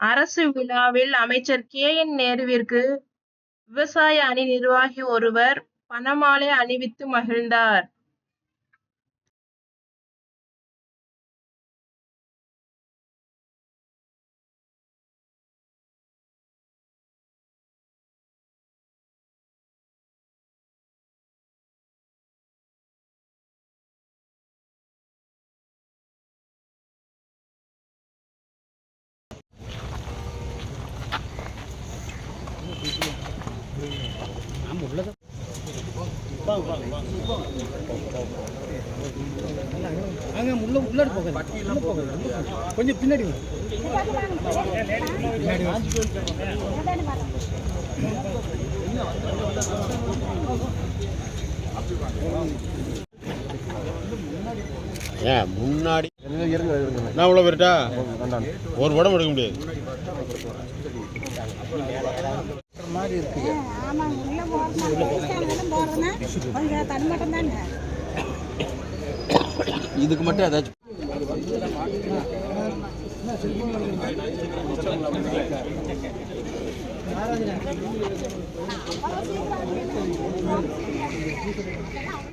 அரசு விழாவில் அமைச்சர் கே. என். நேருவிற்கு விவசாய அணி நிர்வாகி ஒருவர் பணமாலை அணிவித்து மகிழ்ந்தார். கொஞ்சம் பின்னாடி. ஏன் முன்னாடி நான் உள்ள போயிட்டா ஒரு படம் எடுக்க முடியாது. மாதிரி இருக்கு. கொஞ்சம் தானே. இதுக்கு மட்டும் ஏதாச்சும்